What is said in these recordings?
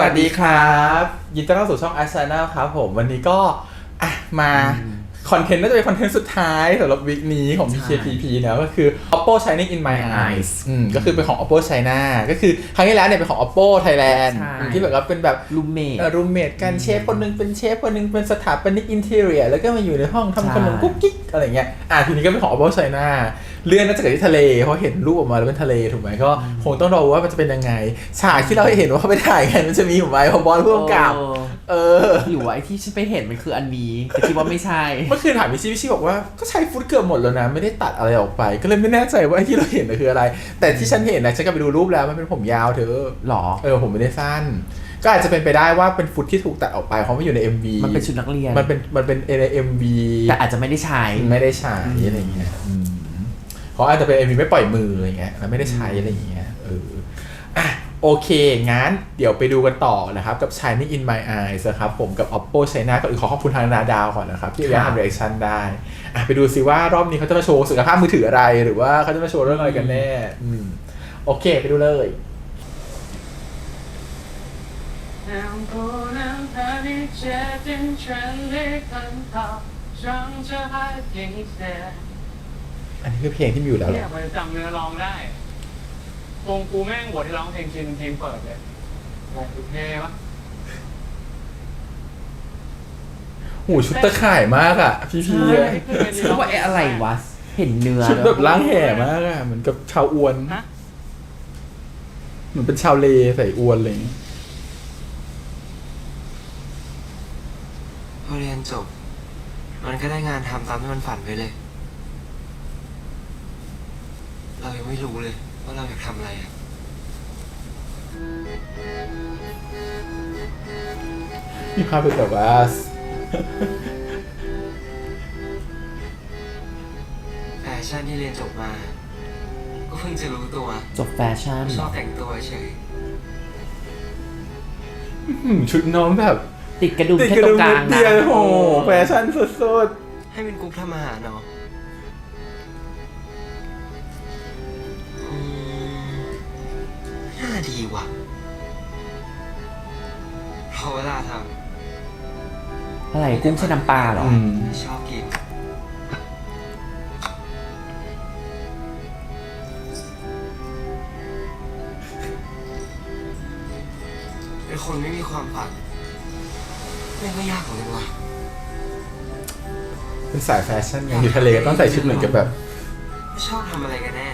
วัสดีครับ ยินดีต้อนรับสู่ช่อง a s ซ n a l ครับผม วันนี้ก็อะมา คอนเทนต์น่าจะเป็นคอนเทนต์สุดท้ายสำหรับวิกนี้ของ BKPP นะก็คือ Oppo Shining in My Eyes อืมก็คือเป็นของ Oppo China ก็คือครั้งที่แล้วเนี่ยเป็นของ Oppo Thailand ใช่ที่แบบว่าเป็นแบบรูมเมทรูมเมทกันเชฟคนหนึงเป็นเชฟคนหนึงเป็นสถาปนิกอินเทเรียแล้วก็มาอยู่ในห้องทำขนมใช่กุ๊กกิ๊กอะไรเงี้ยอะทีนี้ก็เป็นของ Oppo China เลื่อนน่าจะเกิดที่ทะเลเพราะเห็นรูปออกมาแล้วเป็นทะเลถูกไหมก็คงต้องรอว่ามันจะเป็นยังไงฉากที่เราเห็นว่าเขาไปถ่ายกันมันจะมีอยู่ไหมพอบอลผู้กำกับ เออหรือว่าไอ้ที่ฉันไปเห็นมันคืออันนี้แต่คิดว่าไม่ใช่เมื่อคืนถามพี่ชิพี่ชิบอกว่าก็ใช้ฟุตเกือบหมดแล้วนะ ไม่ได้ตัดอะไรออกไป ก็เลยไม่แน่ใจว่าไอ้ที่เราเห็นน่ะคืออะไร แต่ที่ฉันเห็นนะฉันก็ไปดูรูปแล้วมันเป็นผมยาวเธอหรอเออผมไม่ได้สั้น ก็อาจจะเป็นไปได้ว่าเป็นฟุตที่ถูกตัดออกไปเพราะมันอยู่ใน MV มันเป็นชุดนักเรียน มันเป็นมันเป็นใน MV แต่อาจจะไม่ได้ใช้ไม่ได้ใช้อะไรเงี้ยอืมเพราะอาจจะเป็น MV ไม่ปล่อยมืออะไรเงี้ยแล้วไม่ได้ใช้อะไรเงี้ยเอออะ โอเค งั้นเดี๋ยวไปดูกันต่อนะครับ กับ Shining in My Eyes นะครับผมกับ Oppo China ก็ขอขอบคุณทางนาดาวก่อนนะครับ ที่ยังทำ reaction ได้อ่ะไปดูซิว่ารอบนี้เขาจะมาโชว์สุขภาพมือถืออะไร หรือว่าเขาจะมาโชว์เรื่องอะไรกันแน่อืมโอเค ไปดูเลย 能不能和你竭尽全力奔跑，让这爱停歇？ อันนี้คือเพลงที่มีอยู่แล้วเหร เนี่ย อ มันจำเนื้อร้องได้ วงกูแม่งบทที่ร้องเพลงชินเพลงเปิดเลยวงกูเท่ปะหูชุดตะข่ายมากอะ พี่พีอะฉันว่าไอ้อะไรวะ เห็นเนื้อชุดแล้วแบบล้างแห่มากอะเหมือนกับชาวอวนฮะเหมือนเป็นชาวเลใส่อวนอะไรอย่างเลยพอเรียนจบ มันก็ได้งานทำตามที่มันฝันไปเลย เรายังไม่รู้เลย ว่าเราอยากทำอะไรอะมีภาพเป็นแบบว่า แฟชั่นที่เรียนจบมา ก็เพิ่งจะรู้ตัว จบแฟชั่นชอบแต่งตัวเฉย อืมชุดน้องแบบติดกระดุมติดแค่กระตรดุงมกลานิงดนะเดียวโอ้โหแฟชั่นสุดให้เป็นกรุ๊ปทำอาหารเนาะ ว่ะเพราะเวลาทอะไรกุ้งใช้น้ำปลาเหรๆออืมำชอบกิน เป็นคนไม่มีความฝันไม่งก็ยากเหมือนกันว่ะเป็นสายแฟชั่นไงอยู่ทะเลก็ต้องใส่ชุดเหมือนกับแบบ ไม่ชอบทำอะไรกันแน่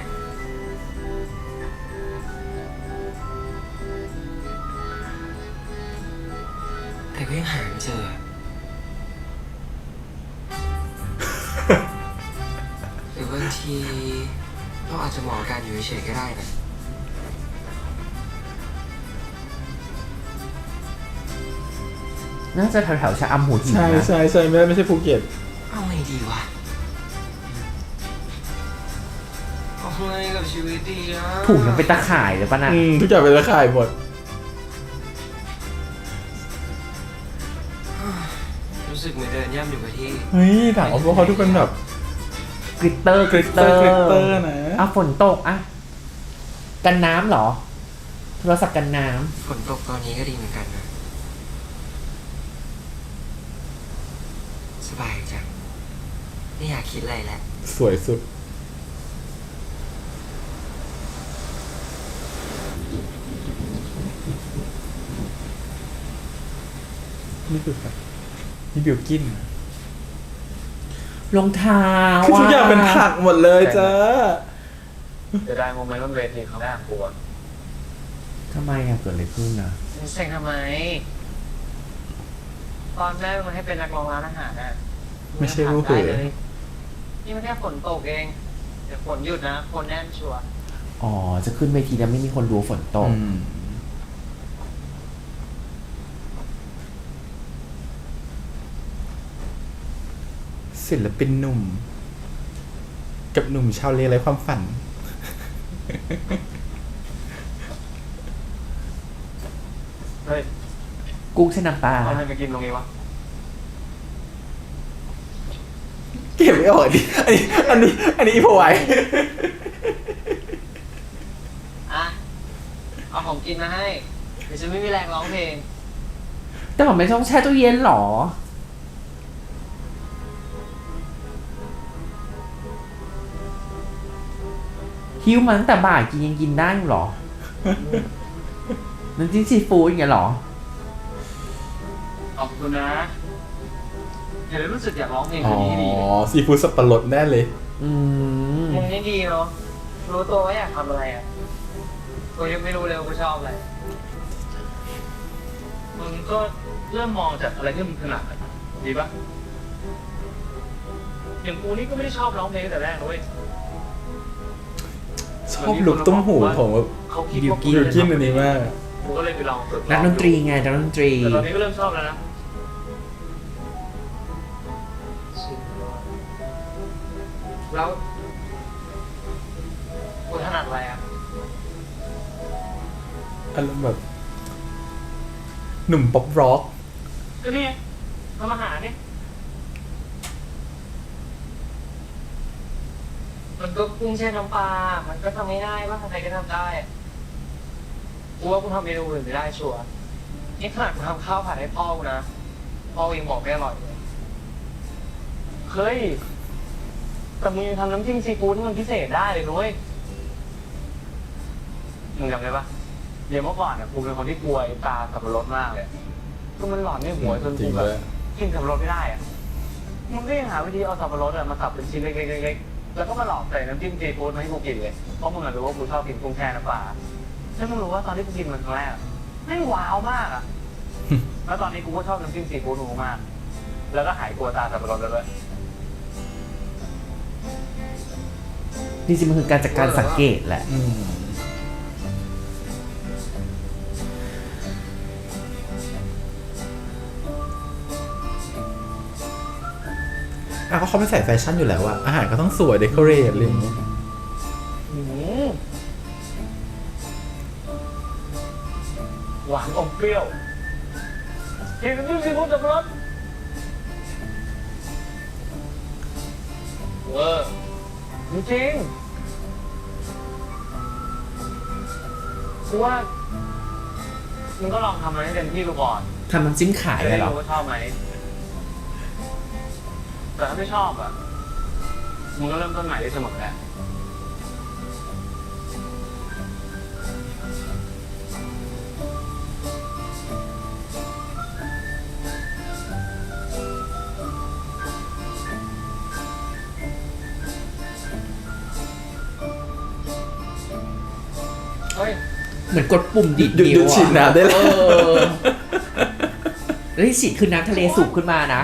ทีเราอาจจะเหมาะกับการอยู่เฉยๆก็ได้นะน่าจะแถวๆชะอำหูหินใช่นะใช่ใช่ไม่ไม่ใช่ภูเก็ตเอาไงดีวะเอาไงกับชีวิตดีอะถุงยังเป็นตะข่ายเลยปะน่ะอืมทุกอย่างเป็นตะข่ายหมดรู้สึกเหมือนเดินย่ำอยู่กับที่เฮ้ยถามว่าเขาทุกคนแบบ กริตเตอร์กริตเตอร์กริตเตอร์นะอะฝนตกอะกันน้ำเหรอ โทรศัพท์กันน้ฝนตกตอนนี้ก็ดีเหมือนกันนะ สบายจัง ไม่อยากคิดอะไรแล้ว สวยสุด นี่คือใครนี่บิวกินำรอ งเท้าคือทุกอย่างเป็นผักหมดเลยจ้าจะได้โมเมนต์บนเวทีเขาได้กลัวทำไมอะเกิดอะไรขึ้นอะเซ็งทำไม ตอนแรกมันให้เป็นนักร้องร้านอาหารน่ะไม่ใช่ลูกเขยได้เลยนี่มันแค่ฝนตกเองเดี๋ยวฝนหยุดนะ คนแน่นชัวร์อ๋อ จะขึ้นเวทีแล้วไม่มีคนดูฝนตก ศิลปินหนุ่ม กับหนุ่มชาวเลไรความฝัน เฮ้ยกุ้งใช้น้ำปลา เอาอะไรมากินตรงนี้วะเก็บไม่ออกดิอันนี้ อันนี้ อันนี้อีโพไว้อะเอาของกินมาให้เเดี๋ยวจะไม่มีแรงร้องเพลงแต่ผมไม่ต้องแช่ตู้เย็นหรอ ฮิวมาตั้งแต่บ่ายกินยังกินได้อยู่หรอน้ำจิ้มซีฟู้ดอย่างเงี้ยหรอ ขอบคุณนะเดี๋ยวรู้สึกอยากร้องเพลงอ๋คอนนี้ให้ดีเลยซีฟู้ดสับปะรดแน่เลย อืมเพลงนี้ดีเนาะรู้ตัวว่าอยากทำอะไรอะกูยังไม่รู้เลยว่ากูชอบอะไรมึงก็เริ่มมองจากอะไรที่มึงถนัดอะดีปะอย่างกูนี่ก็ไม่ได้ชอบร้องเพลงตั้งแต่แรกนะเว้ย ชอบลุกตุ้มหูของแบบเขาคิดบิวว่ากิ้บิวกินอันนี้มากกูก็เลยไปลองฝึกนักดนตรีไงนักดนตรี แต่ตอนนี้ก็เริ่มชอบแล้วนะแล้วกูถนัดอะไรอะอารมณ์แบบหนุ่มป๊อปร็อกก็นี่ไงทำอาหารเนี่ย มัน ก็กุ้งแช่น้ำปลา มันก็ทำง่ายๆว่าใครก็ทำได้อะกูว่ากูทำเมนูอื่นไม่ได้ชัวร์นี่ขนาดกูทำข้าวผัดให้พ่อกูนะ พ่อกูยังบอกไม่อร่อยเลยเฮ้ย แต่มึงยังทำน้ำจิ้มซีฟู้ดที่มันพิเศษได้เลยนุ้ยมึงจำได้ปะเดี๋ยวเมื่อก่อนอะกูเป็นคนที่กลัวไอ้ตาสับปะรดมากเลยคือมันหลอนในหัวจนจริกูงแบเลบย กินสับปะรดไม่ได้อะมึงก็ยังหาวิธีเอาสับปะรดอะมาสับเป็นชิ้นเล็กๆๆๆ แล้วก็มาหลอกใส่น้ำจิ้มซีฟู้ดมาให้กูกินเลยเพราะมึงอะรู้ว่ากูชอบกินกุ้งแช่น้ำปลาแล้วมึงรู้ว่าตอนที่กูกินมันครั้งแรกอะแม่งว้าวมากอะ แล้วตอนนี้กูก็ชอบน้ำจิ้มซีฟู้ดมึงมาก แล้วก็หายกลัวตาสับปะรดแล้วด้วยจริงๆมันคือการจัดการสังเกตแหละ อืม อะก็เขาไม่ใส่แฟชั่นอยู่แล้วอะอาหารก็ต้องสวยเดคอเรทอะไรอย่างเงี้ยอืมหวานอมเปรี้ยวกินน้ำจิ้มซีฟู้ดสับปะรดเวอร์จริงๆกูว่ามึงก็ลองทำมันให้เต็มที่ดูก่อนทำน้ำจิ้มขายจะเลได้ยเหรอรู้ว่าชอบไหม แต่ถ้าไม่ชอบอะมึงก็เริ่มต้นใหม่ได้เสมอแหละเฮ้ย เหมือนกดปุ่มดิดหยุดนิ้วหยุดฉีดน้ำได้แล้ว เออแล้วที่ฉีดคือน้ำทะเลสูบขึ้นมานะ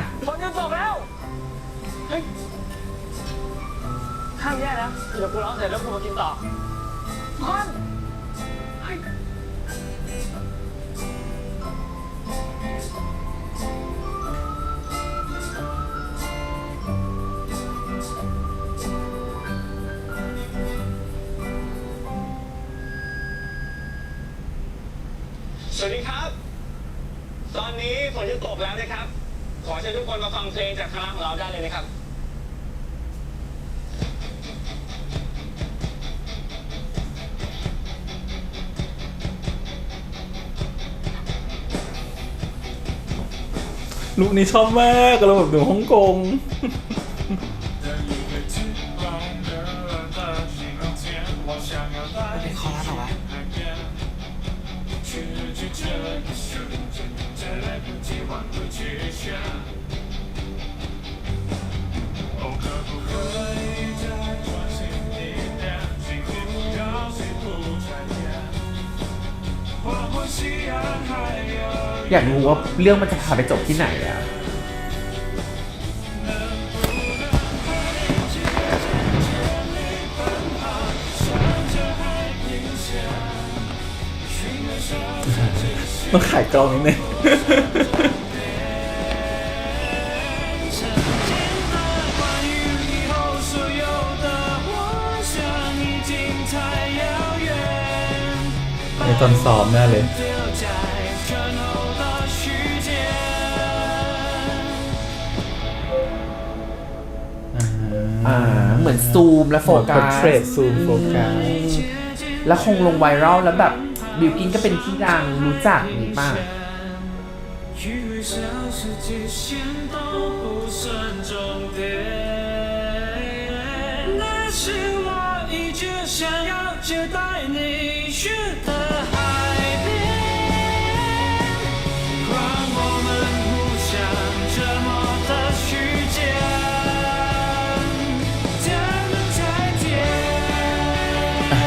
ดี๋ยวกูร้องเสร็จแล้วกูมากินต่อคอนเฮ้ยสวัสดีครับ ตอนนี้ฝนจะตกแล้วนะครับ ขอเชิญทุกคนมาฟังเพลงจากคณะของเราได้เลยนะครับ ลูกนี้ชอบมากเราแบบดูฮ่องกงมันเป็นคอรัสเหรอวะ อยากรู้ว่าเรื่องมันจะพาไปจบที่ไหนอะต้องขายกล้องนิดนึง ในตอนซ้อมแน่เลย อ่า เหมือนซูมและโฟกัส portrait zoom โฟกัส อืมแล้วคงลงไวรัลแล้วแบบ บิวกินก็เป็นที่ดังรู้จักนี่ป่ะ 与小世界线都不算终点，那是我一直想要接待你去的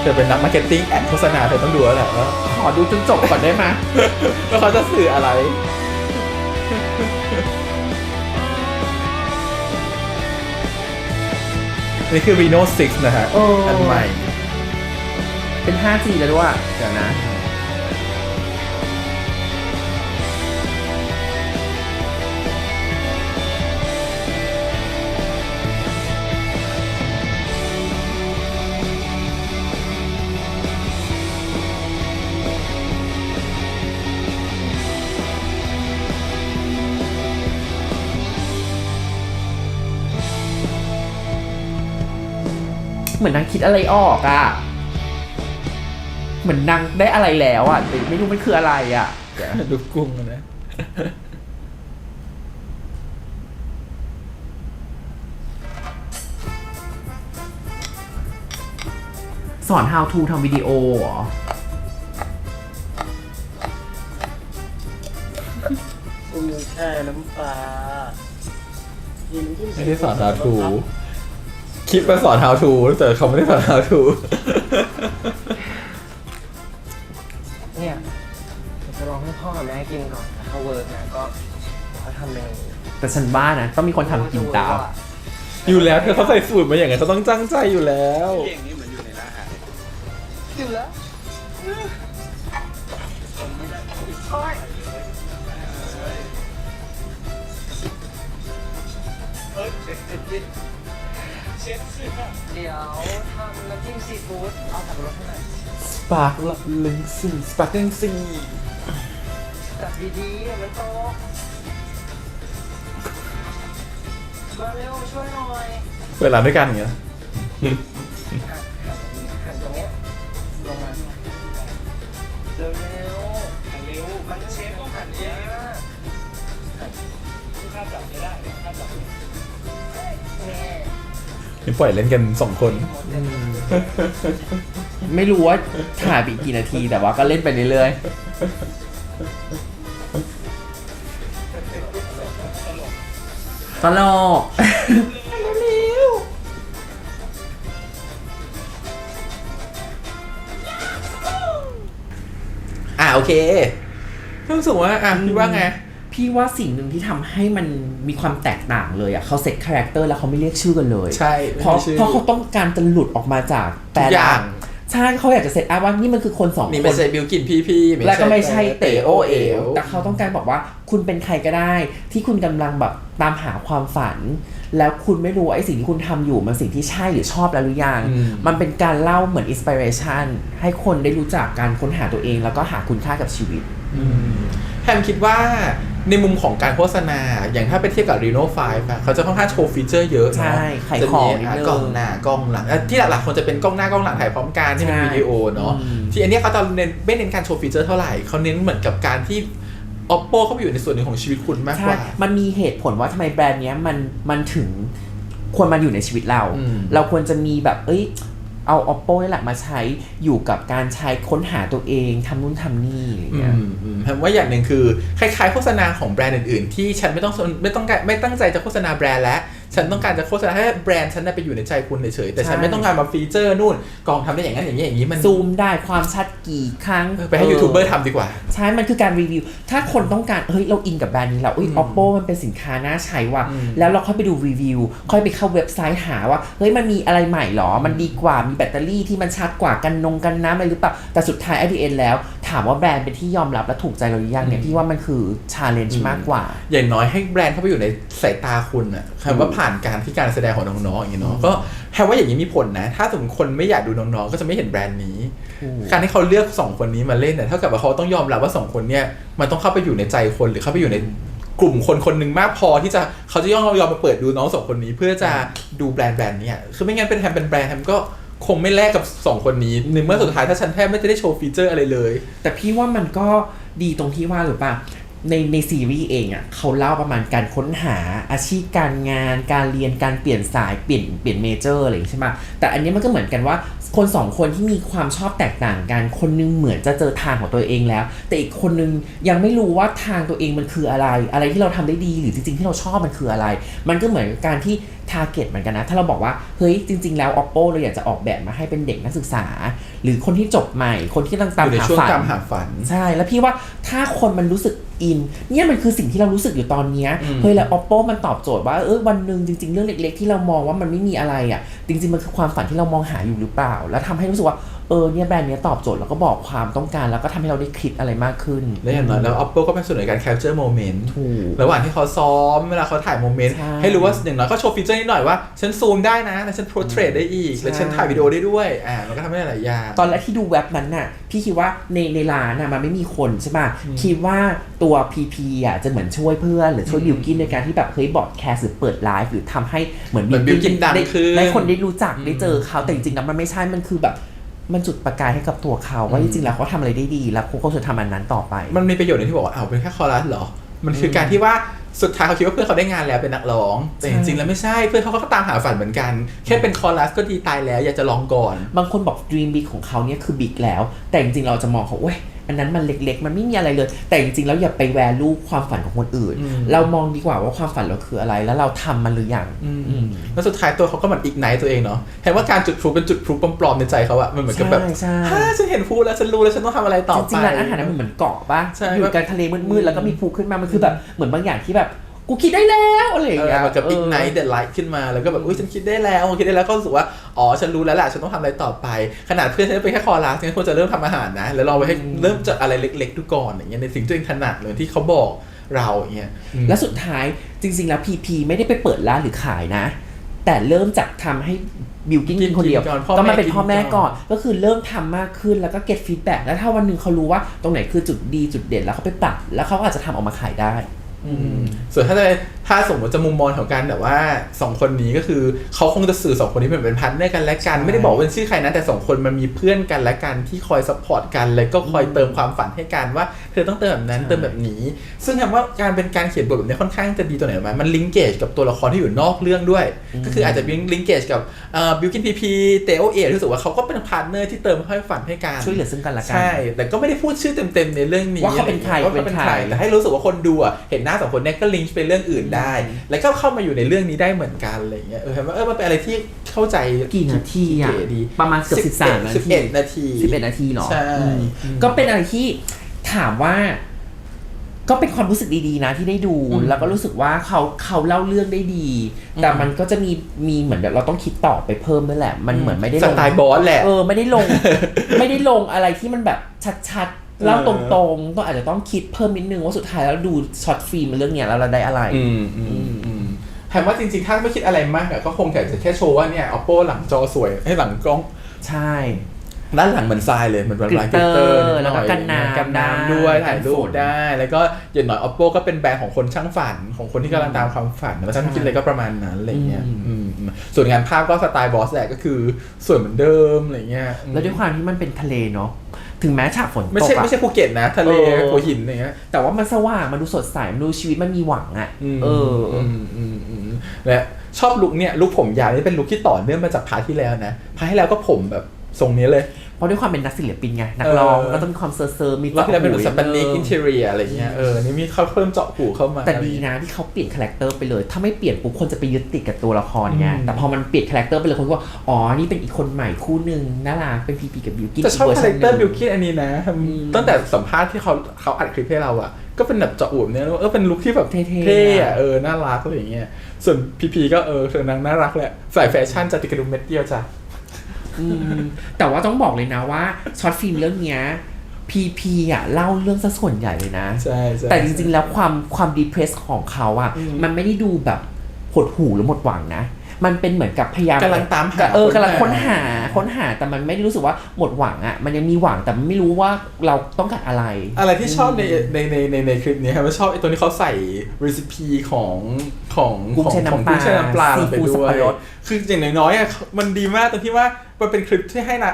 เธอเป็นนักมาร์เก็ตติ้งแอดโฆษณาเธอต้องดูแล้วแหละว่าขอดูจนจบก่อนได้ไหมว่าเขาจะสื่ออะไร นี่คือ Reno 6 นะฮะโอ้อันใหม่ เป็น 5G แล้วด้วยเดี๋ยวนะ เหมือนนางคิดอะไรออกอะเหมือนนางได้อะไรแล้วอะแต่ไม่รู้มันคืออะไรอะดูกุ้งนะสอน how to ทำวิดีโอเหรอกูแช่น้ำปลากินที่ไม่ได้สอน how to ค ลิปมาสอน how to แต่เขาไม่ได้สอน how to เนี่ยเดี๋ยวจะลองให้พ่อกับแม่กินก่อนนะถ้าเวิร์กนะก็เขาทำเมนูแต่ฉันบ้านะ ต้องมีคนทำกินตามอยู่แล้วเธอเขาใส่สูตรมาอย่างไงเขาต้องจ้างใจอยู่แล้วอยู่แล้ว เดี๋ยวทำน้ำจิ้มซีฟู้ดเอาสับปะรดให้หน่อย sparkling sea sparkling sea จับดีๆเดี๋ยวมันโตกมาเร็วช่วยหน่อยเปิดร้านด้วยกันอย่างเงี้ยหันหันตรงเนี้ยลงมาเร็วเร็วหันเร็วมันเชฟต้องหันเยอะข้าจับไม่ได้ข้าจับแน่ นี่ปล่อยเล่นกันสองคน ไม่รู้ว่าถ่ายไปกี่นาทีแต่ว่าก็เล่นไปเรื่อยๆตลกอะโอเครู้สึกว่าอะพี่ว่าไง พี่ว่าสิ่งหนึ่งที่ทำให้มันมีความแตกต่างเลยอะเขาเซ็ตคาแรคเตอร์แล้วเขาไม่เรียกชื่อกันเลยใช่เพราะไม่มีชื่อเพราะเขาต้องการจะหลุดออกมาจากแปลทุกอย่างใช่เขาอยากจะเซตอัพว่านี่มันคือคนสองนี่คไม่นใช่บิวกินพี่พี่และก็ไม่ใช่เต๋อโอเอ๋วแต่แต่เขาต้องการบอกว่าคุณเป็นใครก็ได้ ที่คุณกำลังแบบตามหาความฝัน แล้วคุณไม่รู้ว่าไอ้สิ่งที่คุณทำอยู่มันสิ่งที่ใช่หรือชอบแล้วหรือยังมันเป็นการเล่าเหมือนอินสปิเรชันให้คนได้รู้จักการค้นหาตัวเอง แล้วก็หาคุณค่ากับชีวิตแฮมคิดว่า ในมุมของการโฆษณา อย่างถ้าไปเทียบกับ Reno 5อะเขาจะค่อนข้างโชว์ฟีเจอร์เยอะเนาะใช่ขายจะขอมีงนิดนึง กล้องหน้ากล้องหลังอะที่หลักๆคนจะเป็นกล้องหน้ากล้องหลังถ่ายพร้อมกันที่เป็นใช่วิดีโอเนาะอืม ที่อันเนี้ยเขาจะเน้นไม่เน้นการโชว์ฟีเจอร์เท่าไหร่เขาเน้นเหมือนกับการที่ oppo เข้าไปอยู่ในส่วนหนึ่งของชีวิตคุณมากกใช่ ว่า มันมีเหตุผลว่าทำไมแบรนด์เนี้ยมันมันถึงควรมาอยู่ในชีวิตเรา อืมเราควรจะมีแบบ เอ้ย เอา oppo แหละมาใช้อยู่กับการใช้ค้นหาตัวเองทำนู่นทำนี่อะไรเงี้ยว่าอย่างหนึ่งคือ คล้ายๆ โฆษณาของแบรนด์อื่นๆ ที่ฉันไม่ต้องไม่ต้องไม่ตั้งใจจะโฆษณาแบรนด์แล้ว ฉันต้องการจะโฆษณาให้แบรนด์ฉันน่ะไปอยู่ในใจคุณเฉยๆแต่ฉันใช่ไม่ต้องการมาฟีเจอร์นู่นกล่องทำได้อย่างนั้นอย่างนี้อย่างนี้มันซูมได้ความชัดกี่ครั้งเออไปให้ยูทูบเบอร์ทำดีกว่า ใช่มันคือการรีวิว ถ้าคนต้องการเฮ้ยเราอินกับแบรนด์นี้แล้วอุ้ย oppo มันเป็นสินค้าน่าใช้ว่ะอืมแล้วเราค่อยไปดูรีวิว ค่อยไปเข้าเว็บไซต์หาว่าเฮ้ยมันมีอะไรใหม่หรอมันดีกว่ามีแบตเตอรี่ที่มันชัดกว่ากันนงกันน้ำอะไรหรือเปล่าแต่สุดท้าย at the end แล้ว ถามว่าแบรนด์เป็นที่ยอมรับและถูกใจเราหรือยังเนี่ยพี่ว่ามันคือ challenge มากกว่า อย่างน้อยให้แบรนด์เข้าไปอยู่ในสายตาคุณอะคำว่าผ่านการที่การแสดงของน้องๆอย่างนี้เนาะก็แปลว่าอย่างนี้มีผลนะ ถ้าสมมติคนไม่อยากดูน้องๆก็จะไม่เห็นแบรนด์นี้ถูกการที่เขาเลือกสองคนนี้มาเล่นเนี่ยเท่ากับว่าเขาต้องยอมรับว่าสองคนเนี่ยมันต้องเข้าไปอยู่ในใจคนหรือเข้าไปอยู่ในกลุ่มคนคนหนึ่งมากพอที่จะเขาจะยอมยอมมาเปิดดูน้องสองคนนี้ เพื่อจะดูแบรนด์แบรนด์เนี้คือไม่งั้นเป็นแฮมเป็นแบรนด์แฮมก็ คงไม่แลกกับสองคนนี้ในเมื่อสุดท้ายถ้าฉันแทบไม่ได้โชว์ฟีเจอร์อะไรเลย แต่พี่ว่ามันก็ดีตรงที่ว่าหรือปล่าในในซีรีส์เองอะ่ะเขาเล่าประมาณการค้นหาอาชีพการงาน การเรียนการเปลี่ยนสายเปลี่ยนเปลี่ยนเมเจอร์อะไรอย่างใช่ไหมแต่อันนี้มันก็เหมือนกันว่า คนสองคนที่มีความชอบแตกต่างกัน คนนึงเหมือนจะเจอทางของตัวเองแล้ว แต่อีกคนนึงยังไม่รู้ว่าทางตัวเองมันคืออะไร อะไรที่เราทำได้ดีหรือจริงๆที่เราชอบมันคืออะไร มันก็เหมือนการที่ทาร์เก็ตเหมือนกันนะ ถ้าเราบอกว่า เฮ้ย จริง ๆ แล้ว oppo เราอยากจะออกแบบมาให้เป็นเด็กนักศึกษา หรือคนที่จบใหม่ คนที่กำลังอตามยู่ในหาช่วงฝันตามหาฝัน ใช่ แล้วพี่ว่าถ้าคนมันรู้สึก อินเนี่ยมันคือสิ่งที่เรารู้สึกอยู่ตอนเนี้ยอืมเฮ้ยแล้ว oppo มันตอบโจทย์ว่าเออวันหนึ่งจริง ๆ เรื่องเล็ก ๆ ที่เรามองว่ามันไม่มีอะไรอะ จริง ๆ มันคือความฝันที่เรามองหาอยู่หรือเปล่า แล้วทำให้รู้สึกว่า เออเนี่ยแบรนด์เนี้ยตอบโจทย์แล้วก็บอกความต้องการแล้วก็ทำให้เราได้คิดอะไรมากขึ้น และอย่างน้อยแล้ว Oppo ก็เป็นส่วนหนึ่งในการ capture moment ถูกระหว่างที่เขาซ้อมเวลาเขาถ่ายโมเมนต์ใช่ให้รู้ว่าอย่างน้อยก็โชว์ฟีเจอร์นิดหน่อยว่า ฉันซูมได้นะแต่ฉัน portrait ได้อีกใช่และฉันถ่ายวิดีโอได้ด้วยอ่ามันก็ทำให้หลายอย่างตอนแรกที่ดูเว็บนั้นน่ะพี่คิดว่าในในร้านน่ะมันไม่มีคนใช่ป่ะคิดว่าตัว PP อะจะเหมือนช่วยเพื่อนหรือช่วยบิวกินในการที่แบบเฮ้ยบอดแคสหรือเปิดไลฟ์หรือทำให้เหมือนเหมือน Bilkin ดังได้ขึ้นได้คนได้รู้จักได้เจอเขาแต่จริงๆแล้วมันไม่ใช่มันคือแบบ มันจุดประกายให้กับตัวเขา ว่าจริงๆแล้วเขาทำอะไรได้ดี แล้วเขาก็จะทำอันนั้นต่อไป มันมีประโยชน์ในที่บอกว่าอ้าวเป็นแค่คอรัสเหรอ มันคือการที่ว่าสุดท้ายเขาคิดว่าเพื่อนเขาได้งานแล้วเป็นนักร้อง แต่จริงๆแล้วไม่ใช่เพื่อนเขาก็ตามหาฝันเหมือนกัน แค่เป็นคอรัสก็ดีตายแล้ว อยากจะลองก่อน บางคนบอก dream big ของเขาเนี่ยคือบิ๊กแล้ว แต่จริงๆเราจะมองเขาเว้ย อันนั้นมันเล็กๆ มันไม่มีอะไรเลย แต่จริงๆแล้วอย่าไปแวลูความฝันของคนอื่นอืมเรามองดีกว่าว่าความฝันเราคืออะไร แล้วเราทำมันหรือยังอืมแล้วสุดท้ายตัวเขาก็เหมือนอีกไนตัวเองเนาะเห็นว่าการจุดพลุเป็นจุดพลุปลอมๆในใจเขาอะมันเหมือนกับแบบใช่ใช่ฮ่าฉันเห็นพลุแล้วฉันรู้แล้วฉันต้องทำอะไรต่อจไปริงๆร้านอาหารนั้นมันเหมือนเกาะป่ะใช่อยู่กลางทะเลมืดๆแล้วก็มีภูขึ้นมามันคือแบบเหมือนบางอย่างที่แบบ กูคิดได้แล้วอะไรอย่างเอเงี้อยมันกับอีกไนเออเด e ไลท์ขึ้นมาแล้วก็แบบอุ้ยฉันคิดได้แล้วคิดได้แล้วก็รู้สึกว่าอ๋อฉันรู้แล้วแหละฉันต้องทำอะไรต่อไป ขนาดเพื่อนฉันเป็นแค่คอรัสฉันควรจะเริ่มทำอาหารนะ แล้วลองไปให้เริ่มจากอะไรเล็กๆดูก่อนอย่างเงี้ยในสิ่งที่ตัวเองถนัดเลยที่เขาบอกเราอย่างเงี้ยอืมแล้วสุดท้ายจริง ๆ แล้ว PP ไม่ได้ไปเปิดร้านหรือขายนะ แต่เริ่มจากทำให้บิวกิ้งกินคนเดียวกินก่อนพ่อก็มาแม่เป็นพ่อแม่กินก่ก่ออนนก็คือเริ่มทำมากขึ้นแล้วก็เก็ตฟีดแบ็กแล้วถ้าวันหนึ่งเขารู้ว่าตรงไหนคือจุดดีจุดเด่นแล้วเขาไปปรับแล้วเขาก็อาจจะทำออกมาขายได้ อืมส่วนถ้าจะถ้าสมมติจะมุมมองของการแบบว่าสองคนนี้ก็คือเขาคงจะสื่อสองคนนี้เป็นเป็นพาร์ทเนอร์กันและกัน ไม่ได้บอกว่าเป็นชื่อใครนะแต่สองคนมันมีเพื่อนกันและกันที่คอยซัพพอร์ตกัน แล้วก็คอยเติมความฝันให้กันว่า เธอต้องเติมแบบนั้นใช่เติมแบบนี้ ซึ่งทำว่าการเป็นการเขียนบทแบบนี้ค่อนข้างจะดีตัวไหนรู้ไหมมันลิงเกจกับตัวละครที่อยู่นอกเรื่องด้วย ก็คืออาจจะลิงเกจกับบิวกินพีพีเตโอเอรู้สึกว่าเขาก็เป็นพาร์ทเนอร์ที่เติมให้ฝันให้กันช่วยเหลือซึ่งกันและกันใช่แต่ก็ไม่ได้พูดชื่อเต็มๆในเรื่องนี้ว่าเขาเป็นใครว่าเขาเป็นใครเป็นใครแต่ให้รู้สึกว่าคนดูอะเห็นหน้าสองคนเนี้ก็ลิงก์ไปเรื่องอื่นได้ แล้วก็เข้ามาอยู่ในเรื่องนี้ได้เหมือนกันอะไรเงี้ยเออเห็นว่าเออมันเป็นอะไรที่เข้าใจกี่นาทีอะเก๋ดีประมาณเกือบสิบสามนาสิบทีเอ็ดนาทีสิบเอ็ดนาทีเหรอใช่อืมอืมก็เป็นอะไรที่ถามว่า ก็เป็นความรู้สึกดีๆนะที่ได้ดูอืมแล้วก็รู้สึกว่าเขาเขาเล่าเรื่องได้ดี แต่มันก็จะมีมีเหมือนแบบเราต้องคิดต่อไปเพิ่มด้วยแหละ มันเหมือนไม่ได้สลงไตล์บอสแหละเออไม่ได้ลง ไม่ได้ลงอะไรที่มันแบบชัดๆ เล่าตรงๆก็อาจจะต้องคิดเพิ่มนิดนึงว่าสุดท้ายแล้วดูช็อตฟิล์มเรื่องเนี้ยแล้วเราได้อะไร อืมอืมอืมแถมว่าจริงๆ ถ้าไม่คิดอะไรมากอะก็คงแต่จะแค่โชว์ว่าเนี่ย oppo หลังจอสวยให้หลังกล้อง ใช่ ด้านหลังเหมือนทรายเลยเหมือนลายก Glitter เตอร์แล้วก็กันน้ำกันน้ำได้ด้วยถ่ายรูกันฝปนได้ แล้วก็อย่างน้อย oppo ก็เป็นแบรนด์ของคนช่างฝันของคนที่กำลังตามความฝันแล้วถ้าไม่คิดอะไรก็ประมาณนั้นอะไรเงี้ยอืมอืมอืมส่วนงานภาพก็สไตล์บอสแหละก็คือสวยเหมือนเดิมอะไรเงี้ยอืมแล้วด้วยความที่มันเป็นทะเลเนาะ ถึงแม้ฉากฝนไม่ตกใช่อะ ไม่ใช่ภูเก็ตนะ ทะเลเออ หัวหินอะไรเงี้ย แต่ว่ามันสว่างมันดูสดใสมันดูชีวิตมันมีหวังอะมเอออ มอืมอืมและชอบลุคเนี่ยลุคผมยาวนี่เป็นลุคที่ต่อเนื่องมาจากพาร์ทที่แล้วนะพาร์ทที่แล้วก็ผมแบบทรงนี้เลย เพราะด้วยความเป็นนักศิลปินไงนักร้องเออก็ต้องมีความเซอร์เซอร์มีรอบที่แล้วเป็นหูสปันนิกเอออินเทเรียอะไรเงี้ยเออนี่มีเขาเพิ่มเจาะหูเข้ามาแต่ดีนะที่เขาเปลี่ยนคาแรคเตอร์ไปเลย ถ้าไม่เปลี่ยนปุ๊บคนจะไปยึดติดกับตัวละครไงอืมแต่พอมันเปลี่ยนคาแรคเตอร์ไปเลยคนก็ว่าอ๋อนี่เป็นอีกคนใหม่คู่หนึ่งน่ารักเป็นพีพีกับบิวกิ้นแต่ชอบกวคาชัแรนคหเตอร์งบิวกิ้นอันนี้นะทำอืมตั้งแต่สัมภาษณ์ที่เขาเขาอัดคลิปให้เราอะก็เป็นแบบเจาะอูบเนี่ยแล้วเออเป็นลุคที่แบบเท่ๆเท่อะอะเออน่ารักอะไรอย่างเงี้ยส่วนพีพีก็เออเธอนางน่ารักแหละสายแฟชั่นจะติดกระดุมเม็ดเดียวจ้ะอืม แต่ว่าต้องบอกเลยนะว่าช็อตฟิล์มเรื่องเนี้ยพีพีอะเล่าเรื่องซะส่วนใหญ่เลยนะใช่ใช่แต่จริงๆแล้วความความดีเพรสของเขาอะ มันไม่ได้ดูแบบหดหู่หรือหมดหวังนะ มันเป็นเหมือนกับพยายามกำลังตามหาเออค้นหากำลังค้นหาค้นหาแต่มันไม่ได้รู้สึกว่าหมดหวังอะ มันยังมีหวังแต่มันไม่รู้ว่าเราต้องการอะไร อะไรที่ชอบในในในในในคลิปนี้ครับว่าชอบไอ้ตัวนี้เขาใส่รีซิปีของของกุ้งของแช่น้ำของกุ้งแช่น้ำปลาปลาลงไปซีฟู้ดด้สับวยปะรดคืออย่างน้อยๆอะมันดีมากตรงที่ว่า มันเป็นคลิปที่ให้นะ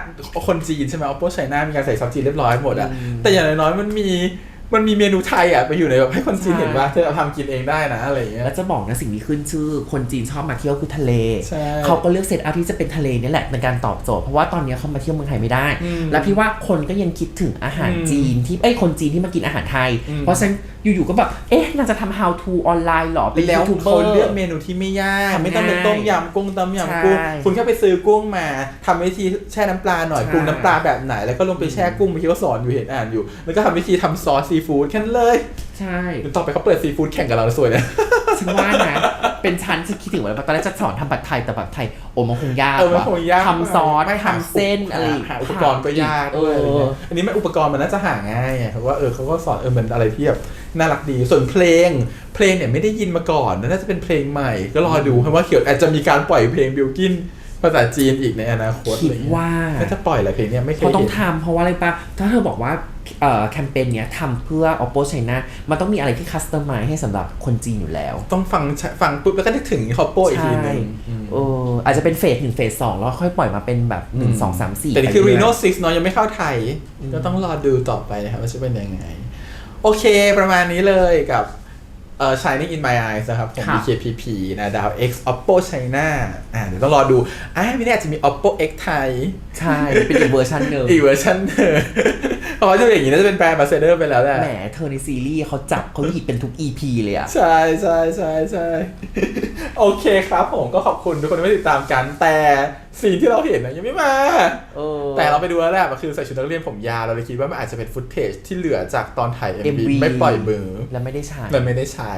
คนจีนใช่ไหม Oppo China มีการใส่ซับจีนเรียบร้อยหมดอะแต่อย่างน้อยๆมันมีมันมีเมนูไทยอะไปอยู่ในแบบให้คนจีนเห็นว่าเธอเอาทำกินเองได้นะอะไรอย่างเงี้ยแล้วจะบอกนะสิ่งที่ขึ้นชื่อ คนจีนชอบมาเที่ยวคือทะเลใช่เขาก็เลือกเซตอัพที่จะเป็นทะเลนี่แหละในการตอบโจทย์เพราะว่าตอนนี้เขามาเที่ยวเมืองไทยไม่ได้อืมแล้วพี่ว่าคนก็ยังคิดถึงอาหารอืมจีนที่เอ้ยคนจีนที่มากินอาหารไทยอืมเพราะฉะนั้นอยู่ๆก็แบบ เอ๊ะน่าจะทำ how to ออนไลน์หรอ เป็นแล้วยูทูบเบอเขาร์ เลือกเมนูที่ไม่ยาก ทำไม่ต้องเป็นง่ายต้มยำกุ้งต้มยำกุ้ง ใช่คุณแค่ไปซื้อกุ้งมาทำวิธีแช่น้ำปลาหน่อยใช่ ปรุงน้ำปลาแบบไหน แล้วก็ลงไปแช่กุ้งเมื่อกี้ก็สอนอยู่เห็นอ่านอยู่ แล้วก็ทำวิธีทำซอสซีฟู้ดแค่นั้นเลยใช่ เดี๋ยวต่อไปเขาเปิดซีฟู้ดแข่งกับเราแล้วสวยนะ ฉันว่านะ เป็นชั้นจะคิ ดถึงว่าตอนแรกจะสอนทำผัดไทยแต่ผัดไทยโอ้มันคงยากเออมันว่ะคงยากทำซอสไม่หาทำเส้นอะไรหาอุปกรณ์ก็ยากเอด้วยอะไรอเงี้ยอันนี้มันอุปกรณ์มันน่าจะหาง่ายไงเพราะว่าเออเขาก็สอนเออมันอะไรที่แบบน่ารักดีส่วนเพลงเพลงเนี่ยไม่ได้ยินมาก่อนน่าจะเป็นเพลงใหม่ ก็รอดูเพราะว่าเขียวอาจจะมีการปล่อยเพลงบิลกิน ภาษาจีนอีกในอนาคตคิอะไรดเงี้ยว่าน่าจะปล่อยอะไรเพลงเนี้ยไม่เคยเขาต้องเห็นทำเพราะว่าอะไรปะถ้าเธอบอกว่าเอ่อแคมเปญเนี้ยทำเพื่อ oppo china มันต้องมีอะไรที่คัสตอมไมให้สำหรับคนจีนอยู่แล้ว ต้องฟังฟังปุ๊บแล้วก็นึกถึงคอปโปอีกทีหนึงอืมเอออาจจะเป็นเฟสหนึ่งเฟสสองแล้วค่อยปล่อยมาเป็นแบบหนึ่งสองสามสี่แต่นี่คือไป Reno เรื่อย6เนาะยังไม่เข้าไทย ก็ต้องรอดูต่อไปนะครับว่าจะเป็นยังไง โอเคประมาณนี้เลยกับ เอ่อ Shining in My Eyes นะครับของ ค่ะ BKPP นะดาว X Oppo China อ่าเดี๋ยวต้องรอดูอ่าไม่แน่อาจจะมี Oppo X ไทย ใช่ เป็นอีกเวอร์ชันหนึ่งอีกเวอร์ชันหนึ่งเพราะว่าถ้าเป็นอย่างนี้น่าจะเป็นแบรนด์มาเซเดอร์ไปแล้วแหละแหมเธอในซีรีส์เขาจับเขาหยิบเป็นทุก EP เลยอะ ใช่ใช่ใช่ใช่โอเคครับผมก็ขอบคุณทุกคนที่มาติดตามกัน แต่ ซีนที่เราเห็นนะยังไม่มา เออ แต่เราไปดูแล้วแหละมันคือใส่ชุดนักเรียนผมยาวเราเลยคิดว่ามันอาจจะเป็นฟุตเทจที่เหลือจากตอนถ่าย MV MV ไม่ปล่อยมือแล้วไม่ได้ใช้มันไม่ได้ใช้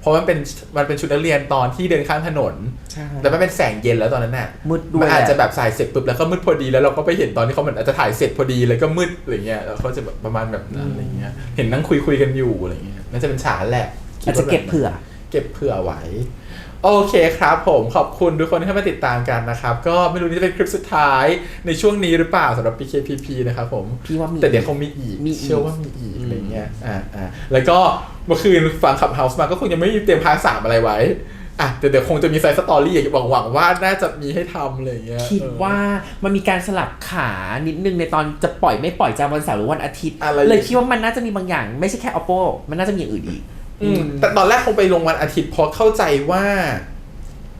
เพราะมันเป็นมันเป็นชุดนักเรียนตอนที่เดินข้ามถนน ใช่แล้วมันเป็นแสงเย็นแล้วตอนนั้นน่ะมืดด้วยมันอาจจะหลแบบใส่เสร็จปุ๊บแล้วก็มืดพอดีแล้วเราก็ไปเห็นตอนที่เขาเหมือนอาจจะถ่ายเสร็จพอดีเลยก็มืดอะไรเงี้ยแล้วเขาจะแบบประมาณแบบนั้นอะไรเงี้ย เห็นนั่งคุยคุยๆกันอยู่อะไรเงี้ยน่าจะเป็นฉากแหละคิดอาจว่าจะเก็บแบบนั้นเผื่อ เก็บเผื่อไว้ โอเคครับผมขอบคุณทุกคนที่เข้ามาติดตามกันนะครับ ก็ไม่รู้นี่จะเป็นคลิปสุดท้ายในช่วงนี้หรือเปล่าสำหรับ BKPP นะครับผมพี่ว่ามี แต่เดี๋ยวคงมีอีกมีอีก เชื่อว่ามีอีกอะไรเงี้ยอ่าอ่าแล้วก็เมื่อคืนฟังขับเฮาส์มาก็คงยังไม่มีเตรียมพาร์ทสามอะไรไว้อะแต่เดี๋ยวคงจะมีไซส์สตอรี่หวังหวังว่าน่าจะมีให้ทำอะไรเงี้ยคิดเออ ว่ามันมีการสลับขานิดนึงในตอนจะปล่อยไม่ปล่อยจะวันเสาร์หรือวันอาทิตย์ อะไร เลยคิดว่ามันน่าจะมีบางอย่าง ไม่ใช่แค่ oppo มันน่าจะมีอย่างอื่นอีก อืมแต่ตอนแรกคงไปลงวันอาทิตย์เพราะเข้าใจว่า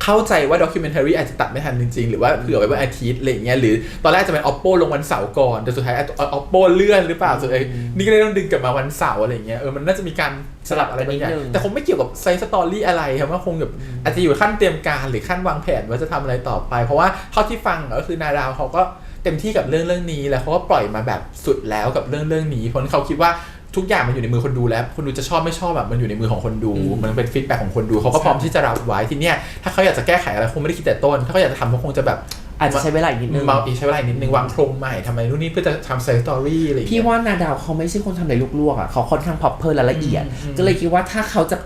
เข้าใจว่าด็อกิเมนทารีอาจจะตัดไม่ทันจริงๆ หรือว่าเผื่อไว้วันอาทิตย์อะไรอย่างเงี้ยหรือตอนแรกจะเป็น oppo ลงวันเสาร์ก่อนแต่สุดท้าย oppo เลื่อนหรือเปล่าสุดท้ายนี่ก็เลยต้องดึงกลับมาวันเสาร์อะไรอย่างเงี้ยเออมันน่าจะมีการสลับอะไรบางอย่างนิดนึงแต่คงไม่เกี่ยวกับไซส์สตอรี่อะไรครับว่าคงแบบอาจจะอยู่ขั้นเตรียมการหรือขั้นวางแผนว่าจะทำอะไรต่อไป เพราะว่าเท่าที่ฟังก็คือนาดาวเขาก็เต็มที่กับเรื่องเรื่องนี้แล้วเขาก็ปล่อยมาแบบสุดแล้วกับเรื่องเรื่องนี้เพราะเขาคิดว่า ทุกอย่างมันอยู่ในมือคนดูแล้ว คนดูจะชอบไม่ชอบแบบมันอยู่ในมือของคนดู มันเป็นฟีดแบ็ของคนดูเขาก็พร้อมที่จะรับไว้ทีเนี้ยถ้าเขาอยากจะแก้ไขอะไรคงไม่ได้คิดแต่ต้น ถ้าเขาอยากจะทำเขาคงจะแบบอาจจะใช้เวลาอีกนิดนึงมาอีกใช้เวลาอีกนิดนึงวางโครงใหม่ทำไมนู่นนี่เพื่อจะทำไซส์สตอรี่อะไรอย่างพี่เงี้ยว่านาดาวเขาไม่ใช่คนทำอะไรลวกๆอะเขาค่อนข้างพอปเพอร์และละเอียดอืมอืมก็เลยคิดว่าถ้าเขาจะ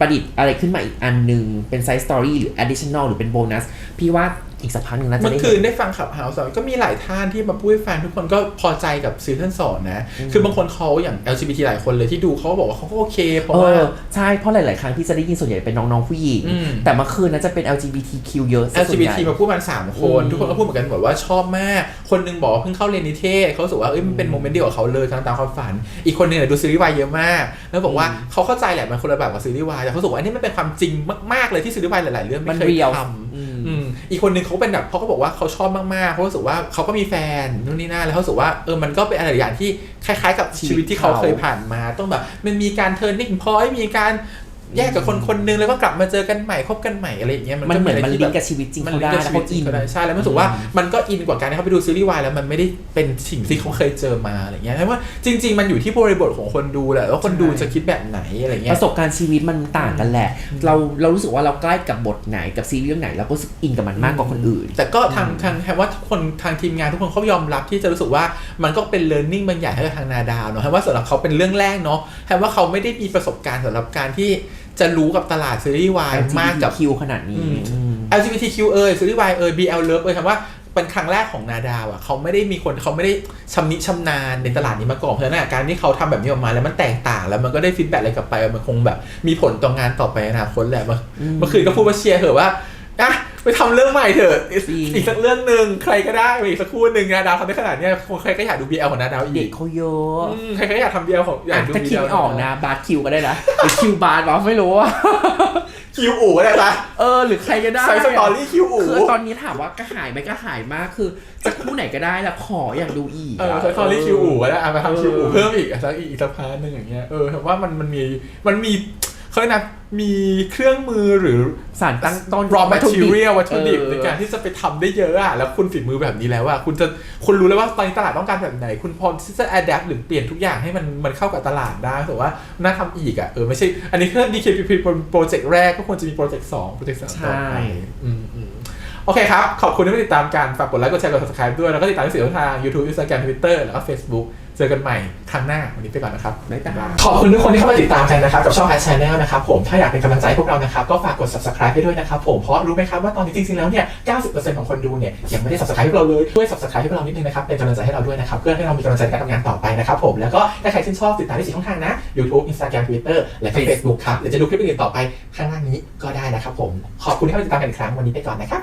ประดิษฐ์อะไรขึ้นมาอีกอันหนึ่งเป็นไซส์สตอรี่หรือ additional หรือเป็นโบนัสพี่ว่า อีกสักพักหนึ่งน่าจะเมื่ได้อคืเห็นนได้ฟังขับเฮาส์ก็มีหลายท่านที่มาพูดให้แฟนทุกคนก็พอใจกับซีซั่นสองนะ คือบางคนเขาอย่าง LGBT หลายคนเลยที่ดูเขาก็บอกว่าเขาก็โอเค เพราะเอว่าอใช่เพราะหลาย ๆ ครั้งที่จะได้ยินส่วนใหญ่เป็นน้อง ๆ ผู้หญิงอืมแต่เมื่อคืนนั้นจะเป็น LGBTQ เยอะซะส่วนใหญ่ LGBT มาพูดมันสามคนอืมทุกคนก็พูดเหมือนกันหมดว่าชอบมาก คนหนึงบอกว่าเพิ่งเข้าเรียนนิเทศเขารู้สึกว่าเอ้ยมันเป็นโมเมนต์เดียวกับเขาเลยตามตามความฝัน อีกคนหนึงเนี่ยดูซีรีส์วายเยอะมาก แล้วบอกว่าเขาเข้าใจแหละมันคนละแบบกับซีรีส์วายแต่เขารู้สึกว่าอันนี้มันเป็นความจริงมาก ๆ เลยที่ซีรีส์วายหลาย ๆ เรื่องมัไม่นเคยเรียลทำ อีกคนนึงเขาเป็นแบบเขาก็บอกว่าเขาชอบมากๆเขารู้สึกว่าเขาก็มีแฟนนู่นนี่นั่นแล้วเขารู้สึกว่าเออมันก็เป็นอะไรอย่างที่คล้าย ๆ กับชีวิตที่เขาเคยผ่านมา ต้องแบบมันมีการเทอร์นิ่งพอยมีการ แยกกับคนคนนึงแล้วก็กลับมาเจอกันใหม่คบกันใหม่อะไรอย่างเงี้ยมันเหมือนก็มันอะไรที่ลิงแบบก์กับชีวิตจริงมันเขาลิงได้ก์กับแล้วชีวิเขาอินตจริงก็ได้ใช่แล้วรู้สึกว่ามันก็อินกว่าการที่เขาไปดูซีรีส์วายแล้วมันไม่ได้เป็นสิ่งที่เขาเคยเจอมาอะไรเงี้ยเพราะว่าจริง ๆ มันอยู่ที่บริบทของคนดูแหละว่าคนดูจะคิดแบบไหนอะไรเงี้ปยระสบการณ์ชีวิตมันต่างกันแหละ เราเรารู้สึกว่าเราใกล้กับบทไหนกับซีรีส์เรื่องไหนเราก็รู้สึกอินกับมันมากกว่าคนอื่น แต่ก็ทางทางแค่ว่าทุกคนทางทีมงานทุกคนเขายอมรับที่จะรู้สึกว่ามันก็เป็น learning บางอย่างให้กับทางนาดาวเนาะแค่ว่าสำหรับเขาเป็นเรื่องแรกเนาะแค่ว่าเขาไม่ได้มีประสบการณ์สำหรับการที่ จะรู้กับตลาดซีรีส์วายมากกับ LGBTQ ขนาดนี้อืมอืม LGBTQ เอยซีรีส์วายเอย BL Love เอยคำว่าเป็นครั้งแรกของนาดาวอะเขาไม่ได้มีคนเขาไม่ได้ชำนิชำนาญในตลาดนี้มาก่อนเพราะฉะนั้นอะการที่เขาทำแบบนี้ออกมาแล้วมันแตกต่าง แล้วมันก็ได้ฟีดแบ็กอะไรกลับไปมันคงแบบ มีผลต่องานต่อไปในอนาคตแหละเมื่อเมื่อคืนก็พูดว่าเชียร์เหอะว่าอะ ไปทำเรื่องใหม่เถอะอีกจริง อีกสักเรื่องหนึ่งใครก็ได้อีกสักคู่หนึ่งนาดาวทำได้ขนาดเนี้ยคงใครก็อยากดู BL ของนาดาวอีเด็กกเขาเยอะอืมใครก็อยากทำ BL ของอยากดู ถ้าคิด BL ไม่ออกนะ บาร์คิวก็ได้นะหรือคิวบาร์วะไม่รู้อะคิวอู๋ก็ได้ปะเออ หรือใครก็ได้ใส่สตอรี่คิวอู๋ คือตอนนี้ถามว่ากระหายไหมกระหายมากคือจะคู่ไหนก็ได้แล้วขออยากดูอีกเอออะใช้สตอรี่คิวอู๋ก็ได้เอามาทำคิวอู๋เออเพิ่มอีกสักอีกอีกสักพาร์ทหนึ่งอย่างเงี้ยเออผมว่ามันมันมีมันมี เขาเรียกนะมีเครื่องมือหรือสารตั้งต้น raw วัตถุดิบ material วัตถุดิบเออในการที่จะไปทำได้เยอะอะแล้วคุณฝีมือแบบนี้แล้วอะคุณจะคุณรู้แล้วว่าตอนนี้ตลาดต้องการแบบไหน คุณพร้อมที่จะ adapt หรือเปลี่ยนทุกอย่างให้มันมันเข้ากับตลาดได้แต่ว่าน่าทำอีกอะเออไม่ใช่ อันนี้แค่ DKPP โปรเจกต์แรกก็ควรจะมีโปรเจกต์สองโปรเจกต์สามต่อไปใช่อืมอืมโอเคครับ ขอบคุณที่มาติดตามกันฝากกดไลค์กดแชร์กด subscribe ด้วย แล้วก็ติดตามที่สื่อทาง YouTube Instagram Twitter แล้วก็ Facebook เจอกันใหม่ครั้งหน้าวันนี้ไปก่อนนะครับบ๊ายบายขอบคุณทุกคนที่เข้ามาติดตามกันนะครับกับช่อง Ad Channel นะครับผมถ้าอยากเป็นกำลังใจให้พวกเรานะครับก็ฝากกด subscribe ให้ด้วยนะครับผมเพราะรู้ไหมครับว่าตอนนี้จริงๆแล้วเนี่ย 90%ของคนดูเนี่ยยังไม่ได้ subscribe ให้พวกเราเลยช่วย subscribe ให้พวกเรานิดนึงนะครับเป็นกำลังใจให้เราด้วยนะครับเพื่อให้เรามีกำลังใจในการทำงานต่อไปนะครับผมแล้วก็ถ้าใครชื่นชอบติดตามได้สี่ช่องทางนะ YouTube Instagram Twitter และก็ Facebook ครับเดี๋ยวจะดูคลิปอื่นๆต่อไปข้างล่างนี้ก็ได้นะครับผมขอบคุณที่เข้ามาติดตามกันอีกครั้งวันนี้ไปก่อนนะครับ